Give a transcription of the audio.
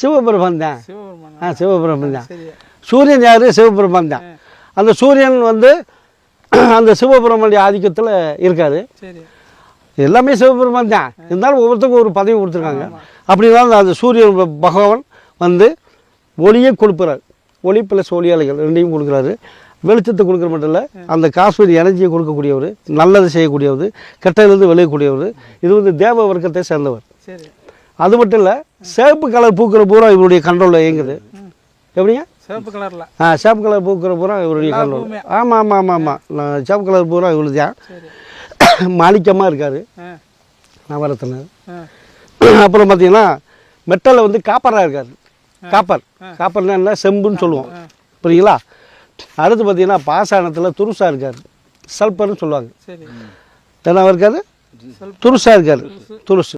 சிவபெருமான் தான். ஆ சிவபெருமான் தான். சரி. சூரியன் யார்? சிவபெருமான் தான். அந்த சூரியன் வந்து அந்த சிவபெருமானுடைய ஆதிக்கத்தில் இருக்காரு. சரி. எல்லாமே சிவபெருமான் தான். இருந்தாலும் ஒவ்வொருத்தருக்கும் ஒரு பதவி கொடுத்துருக்காங்க. அப்படின்னா அந்த சூரியன் பகவான் வந்து ஒளியை கொடுக்குறாரு ஒளி ப்ளஸ் ஒளியாளிகள் ரெண்டையும் கொடுக்குறாரு. வெளிச்சத்தை கொடுக்குற மட்டும் இல்லை அந்த காஸ்மீர் எனர்ஜியை கொடுக்கக்கூடியவர் நல்லது செய்யக்கூடியவர் கெட்டதுலேருந்து விளையக்கூடியவர் இது வந்து தேவ வர்க்கத்தை சேர்ந்தவர். சரி. அது மட்டும் இல்லை சிவப்பு கலர் பூக்கிற பூரா இவருடைய கண்ட்ரோலில் இயங்குது. எப்படிங்க? சிவப்பு கலர்ல. ஆ சிவப்பு கலர் பூக்கிற பூரா இவருடைய கண்ட்ரோல் ஆமாம் ஆமாம் ஆமாம் ஆமாம் நான் சிவப்பு கலர் பூரா இவரு தான் மாணிக்கமாக இருக்கார். ஆ. அப்புறம் பார்த்தீங்கன்னா மெட்டலில் வந்து காப்பராக இருக்கார். காப்பர். காப்பர்னா என்ன? செம்புன்னு சொல்லுவோம். புரியுங்களா அடுத்து பார்த்தீங்கன்னா பாசானத்தில் துருசா இருக்கார். சல்பர்னு சொல்லுவாங்க. என்ன இருக்காரு? துருசா இருக்கார். துருசு.